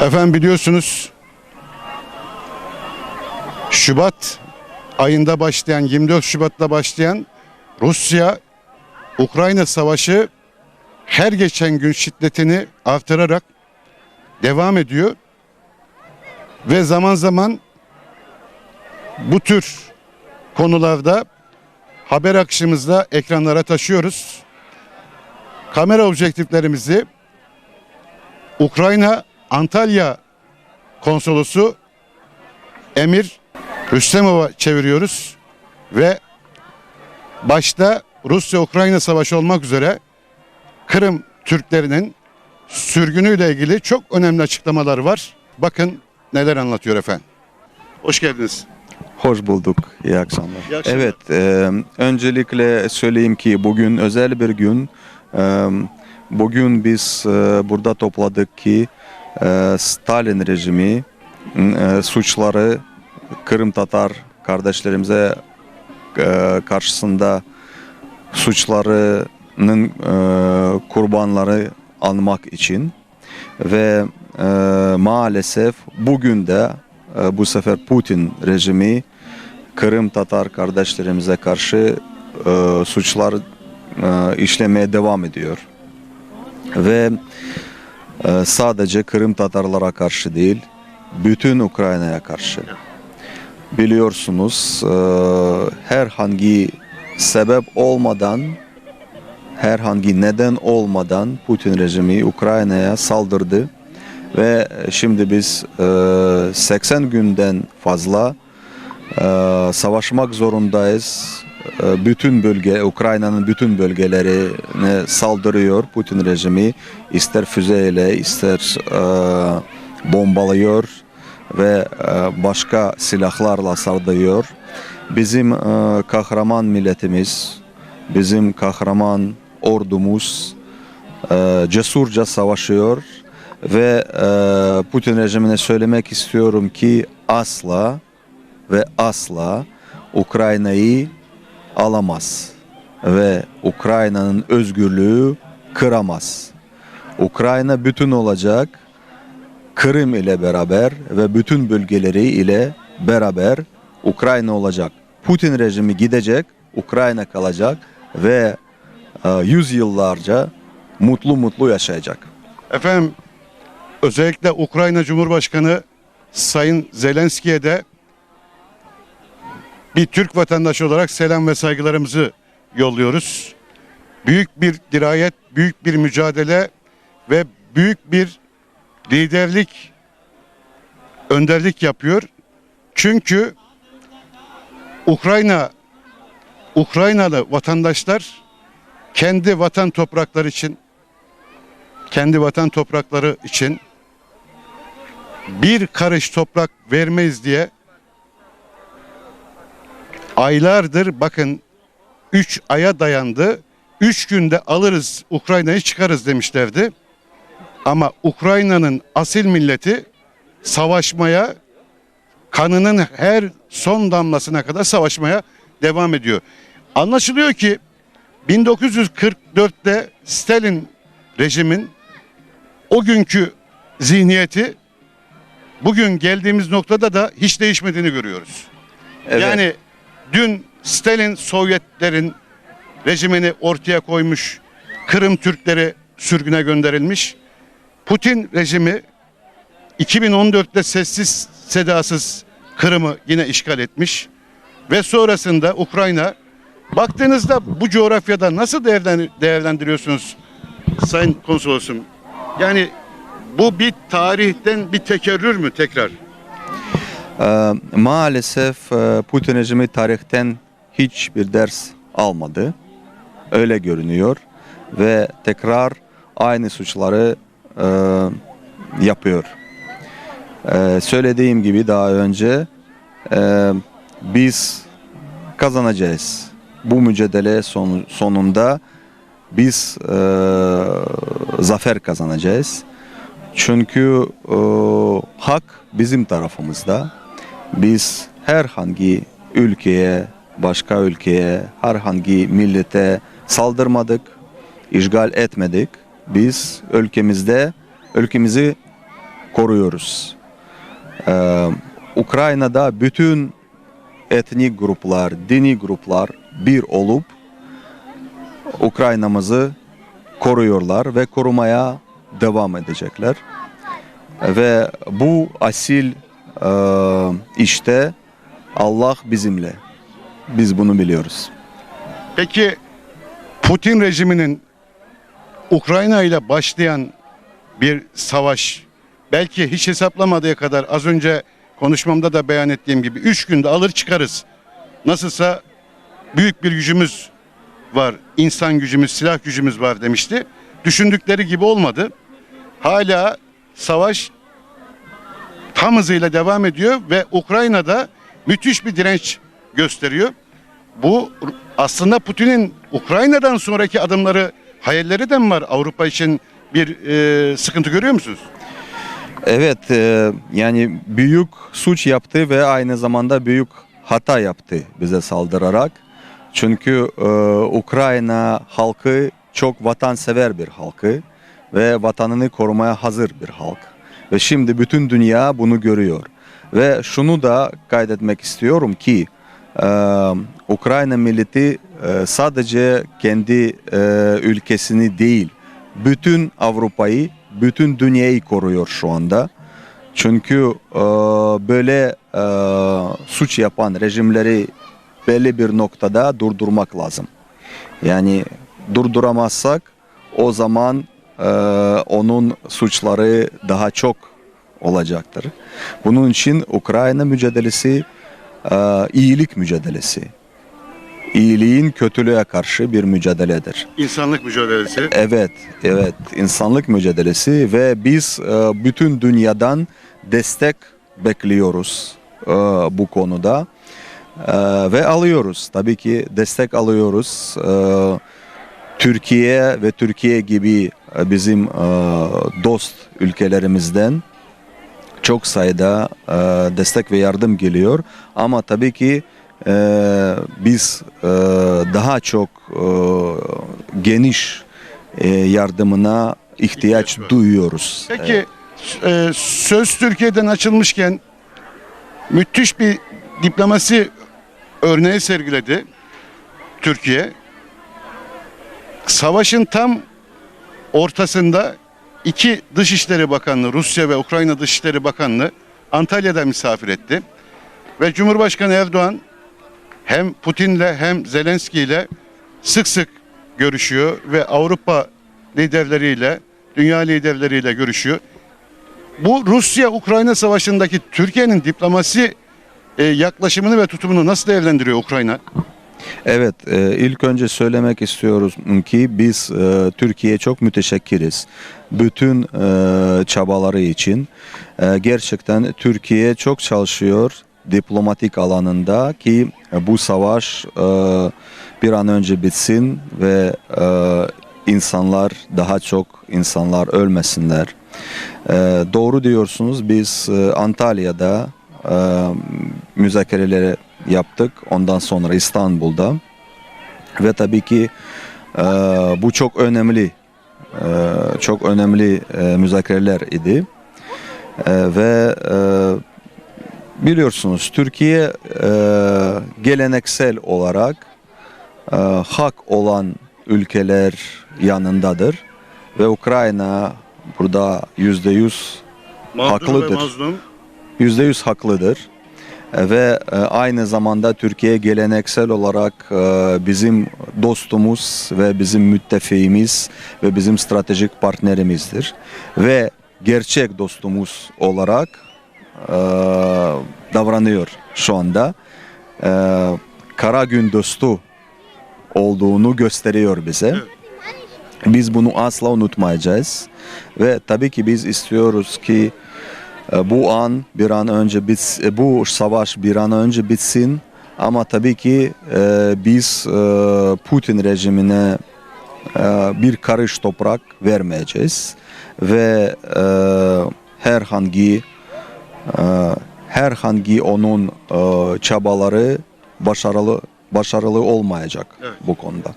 Efendim biliyorsunuz Şubat ayında başlayan 24 Şubat'ta başlayan Rusya Ukrayna savaşı her geçen gün şiddetini artırarak devam ediyor. Ve zaman zaman bu tür konularda haber akışımızda ekranlara taşıyoruz. Kamera objektiflerimizi Ukrayna Antalya konsolosu Emir Rüstemova çeviriyoruz ve başta Rusya-Ukrayna savaşı olmak üzere Kırım Türklerinin sürgünüyle ilgili çok önemli açıklamalar var. Bakın neler anlatıyor efendim. Hoş geldiniz. Hoş bulduk. İyi akşamlar. İyi akşamlar. Evet, e, öncelikle söyleyeyim ki bugün özel bir gün. E, bugün biz e, burada topladık ki Stalin rejimi e, suçları Kırım Tatar kardeşlerimize e, karşısında suçlarının e, kurbanları almak için ve maalesef bugün de bu sefer Putin rejimi Kırım Tatar kardeşlerimize karşı suçlar işlemeye devam ediyor. Ve sadece Kırım Tatarlara karşı değil, bütün Ukrayna'ya karşı. Biliyorsunuz e, herhangi sebep olmadan, herhangi neden olmadan Putin rejimi Ukrayna'ya saldırdı. Ve şimdi biz e, 80 günden fazla e, savaşmak zorundayız. E, bütün bölge, Ukrayna'nın bütün bölgelerine saldırıyor Putin rejimi. İster füzeyle, ister e, bombalıyor ve e, başka silahlarla saldırıyor. Bizim e, kahraman milletimiz, bizim kahraman ordumuz e, cesurca savaşıyor ve e, Putin rejimine söylemek istiyorum ki asla ve asla Ukrayna'yı alamaz ve Ukrayna'nın özgürlüğü kıramaz. Ukrayna bütün olacak. Kırım ile beraber ve bütün bölgeleri ile beraber Ukrayna olacak. Putin rejimi gidecek, Ukrayna kalacak ve e, yüzyıllarca mutlu mutlu yaşayacak. Efendim özellikle Ukrayna Cumhurbaşkanı Sayın Zelenski'ye de bir Türk vatandaşı olarak selam ve saygılarımızı yolluyoruz. Büyük bir dirayet, büyük bir mücadele ve büyük bir liderlik, önderlik yapıyor. Çünkü Ukrayna Ukraynalı vatandaşlar kendi vatan toprakları için kendi vatan toprakları için bir karış toprak vermeyiz diye aylardır bakın 3 aya dayandı. 3 günde alırız Ukrayna'yı çıkarız demişlerdi. Ama Ukrayna'nın asil milleti savaşmaya kanının her son damlasına kadar savaşmaya devam ediyor. Anlaşılıyor ki 1944'te Stalin rejimin o günkü zihniyeti bugün geldiğimiz noktada da hiç değişmediğini görüyoruz. Evet. Yani dün Stalin Sovyetlerin rejimini ortaya koymuş, Kırım Türkleri sürgüne gönderilmiş. Putin rejimi 2014'te sessiz sedasız Kırım'ı yine işgal etmiş ve sonrasında Ukrayna baktığınızda bu coğrafyada nasıl değerlen- değerlendiriyorsunuz Sayın Konsolosum? Yani bu bir tarihten bir tekerrür mü tekrar? Ee, maalesef e, Putin rejimi tarihten hiçbir ders almadı. Öyle görünüyor ve tekrar aynı suçları e, yapıyor. Ee, söylediğim gibi daha önce e, biz kazanacağız. Bu mücadele son, sonunda biz e, zafer kazanacağız. Çünkü e, hak bizim tarafımızda. Biz herhangi ülkeye, başka ülkeye, herhangi millete saldırmadık, işgal etmedik. Biz ülkemizde ülkemizi koruyoruz. Ee, Ukrayna'da bütün etnik gruplar, dini gruplar bir olup Ukrayna'mızı koruyorlar ve korumaya devam edecekler. Ve bu asil işte Allah bizimle. Biz bunu biliyoruz. Peki Putin rejiminin Ukrayna ile başlayan bir savaş belki hiç hesaplamadığı kadar az önce konuşmamda da beyan ettiğim gibi 3 günde alır çıkarız. Nasılsa büyük bir gücümüz var, insan gücümüz, silah gücümüz var demişti. Düşündükleri gibi olmadı. Hala savaş tam hızıyla devam ediyor ve Ukrayna'da müthiş bir direnç gösteriyor. Bu aslında Putin'in Ukrayna'dan sonraki adımları, hayalleri de mi var Avrupa için bir e, sıkıntı görüyor musunuz? Evet, e, yani büyük suç yaptı ve aynı zamanda büyük hata yaptı bize saldırarak. Çünkü e, Ukrayna halkı çok vatansever bir halkı ve vatanını korumaya hazır bir halk. Ve şimdi bütün dünya bunu görüyor. Ve şunu da kaydetmek istiyorum ki e, Ukrayna milleti e, sadece kendi e, ülkesini değil, bütün Avrupa'yı, bütün dünyayı koruyor şu anda. Çünkü e, böyle e, suç yapan rejimleri belli bir noktada durdurmak lazım. Yani durduramazsak o zaman e, onun suçları daha çok olacaktır. Bunun için Ukrayna mücadelesi e, iyilik mücadelesi. İyiliğin kötülüğe karşı bir mücadeledir. İnsanlık mücadelesi. Evet, evet. insanlık mücadelesi ve biz e, bütün dünyadan destek bekliyoruz e, bu konuda E, ve alıyoruz. Tabii ki destek alıyoruz. E, Türkiye ve Türkiye gibi e, bizim e, dost ülkelerimizden çok sayıda e, destek ve yardım geliyor. Ama tabii ki biz daha çok geniş yardımına ihtiyaç duyuyoruz. Peki söz Türkiye'den açılmışken müthiş bir diplomasi örneği sergiledi Türkiye. Savaşın tam ortasında iki Dışişleri Bakanlığı, Rusya ve Ukrayna Dışişleri Bakanlığı Antalya'da misafir etti. Ve Cumhurbaşkanı Erdoğan hem Putin'le hem Zelenski'yle sık sık görüşüyor ve Avrupa liderleriyle, dünya liderleriyle görüşüyor. Bu Rusya-Ukrayna savaşındaki Türkiye'nin diplomasi e, yaklaşımını ve tutumunu nasıl değerlendiriyor Ukrayna? Evet, e, ilk önce söylemek istiyoruz ki biz e, Türkiye'ye çok müteşekkiriz. Bütün e, çabaları için. Gerçekten Türkiye çok çalışıyor diplomatik alanında ki bu savaş bir an önce bitsin ve insanlar daha çok insanlar ölmesinler. Doğru diyorsunuz biz Antalya'da e, müzakereleri yaptık. Ondan sonra İstanbul'da ve tabii ki e, bu çok önemli e, çok önemli e, müzakereler idi E, ve e, biliyorsunuz Türkiye e, geleneksel olarak e, hak olan ülkeler yanındadır ve Ukrayna burada yüzde yüz Haklıdır. yüzde yüz haklıdır. E, Ve e, aynı zamanda Türkiye geleneksel olarak e, bizim dostumuz ve bizim müttefiğimiz ve bizim stratejik partnerimizdir. Ve gerçek dostumuz olarak davranıyor şu anda. Kara gün dostu olduğunu gösteriyor bize. Biz bunu asla unutmayacağız. Ve tabii ki biz istiyoruz ki bu an bir an önce bits e, bu savaş bir an önce bitsin ama tabii ki e, biz e, Putin rejimine e, bir karış toprak vermeyeceğiz ve e, herhangi e, herhangi onun e, çabaları başarılı başarılı olmayacak Evet. bu konuda.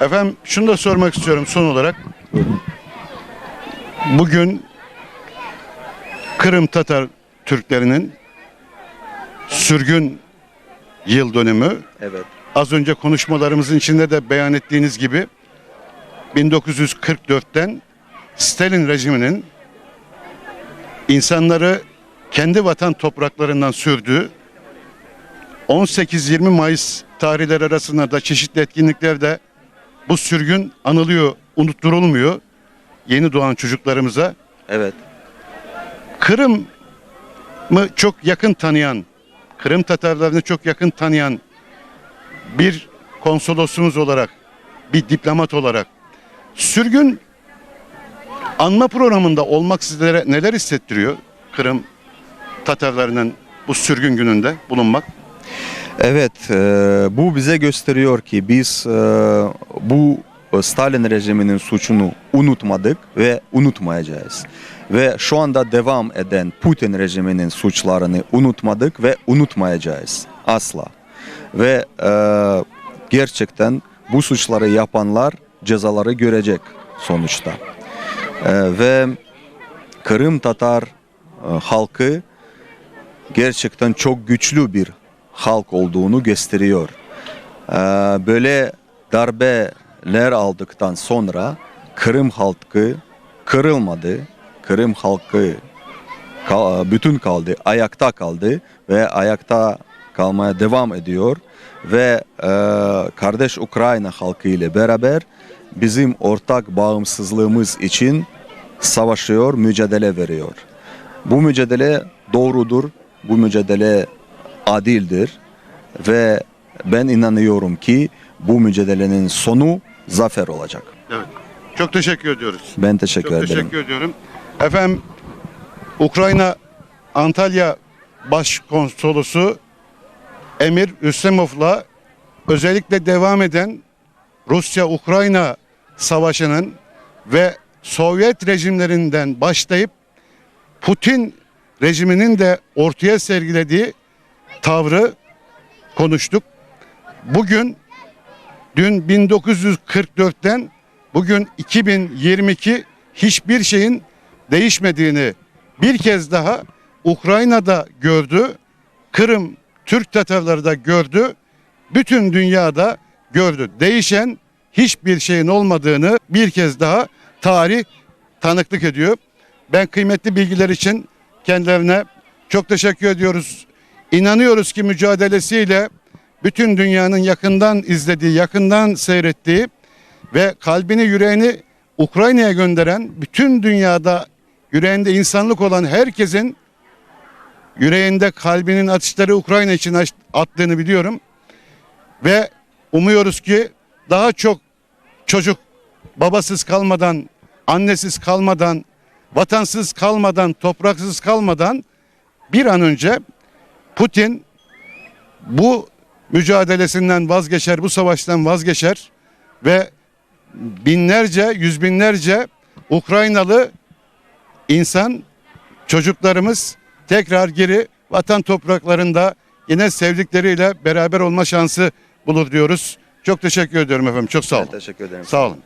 Efendim şunu da sormak istiyorum son olarak. Bugün Kırım Tatar Türklerinin sürgün yıl dönümü. Evet. Az önce konuşmalarımızın içinde de beyan ettiğiniz gibi 1944'ten Stalin rejiminin insanları kendi vatan topraklarından sürdüğü 18-20 Mayıs tarihleri arasında da çeşitli etkinliklerde bu sürgün anılıyor, unutturulmuyor yeni doğan çocuklarımıza. Evet. Kırım'ı çok yakın tanıyan, Kırım Tatarlarını çok yakın tanıyan bir konsolosumuz olarak, bir diplomat olarak sürgün anma programında olmak sizlere neler hissettiriyor Kırım Tatarlarının bu sürgün gününde bulunmak? Evet, e, bu bize gösteriyor ki biz e, bu Stalin rejiminin suçunu unutmadık ve unutmayacağız. Ve şu anda devam eden Putin rejiminin suçlarını unutmadık ve unutmayacağız asla. Ve e, gerçekten bu suçları yapanlar cezaları görecek sonuçta. E, ve Kırım Tatar e, halkı gerçekten çok güçlü bir halk olduğunu gösteriyor. Ee, böyle darbeler aldıktan sonra Kırım halkı kırılmadı. Kırım halkı kal- bütün kaldı, ayakta kaldı ve ayakta kalmaya devam ediyor ve e, kardeş Ukrayna halkı ile beraber bizim ortak bağımsızlığımız için savaşıyor, mücadele veriyor. Bu mücadele doğrudur, bu mücadele adildir ve ben inanıyorum ki bu mücadelenin sonu zafer olacak. Evet. Çok teşekkür ediyoruz. Ben teşekkür Çok ederim. teşekkür ediyorum. Efendim Ukrayna Antalya Başkonsolosu Emir Üstemov'la özellikle devam eden Rusya-Ukrayna savaşının ve Sovyet rejimlerinden başlayıp Putin rejiminin de ortaya sergilediği tavrı konuştuk. Bugün dün 1944'ten bugün 2022 hiçbir şeyin değişmediğini bir kez daha Ukrayna'da gördü. Kırım Türk Tatarları da gördü. Bütün dünyada gördü. Değişen hiçbir şeyin olmadığını bir kez daha tarih tanıklık ediyor. Ben kıymetli bilgiler için kendilerine çok teşekkür ediyoruz. İnanıyoruz ki mücadelesiyle bütün dünyanın yakından izlediği, yakından seyrettiği ve kalbini yüreğini Ukrayna'ya gönderen bütün dünyada yüreğinde insanlık olan herkesin yüreğinde kalbinin atışları Ukrayna için attığını biliyorum. Ve umuyoruz ki daha çok çocuk babasız kalmadan, annesiz kalmadan, vatansız kalmadan, topraksız kalmadan bir an önce Putin bu mücadelesinden vazgeçer, bu savaştan vazgeçer ve binlerce, yüz binlerce Ukraynalı insan, çocuklarımız tekrar geri vatan topraklarında yine sevdikleriyle beraber olma şansı bulur diyoruz. Çok teşekkür ediyorum efendim. Çok sağ olun. Ben teşekkür ederim. Sağ olun.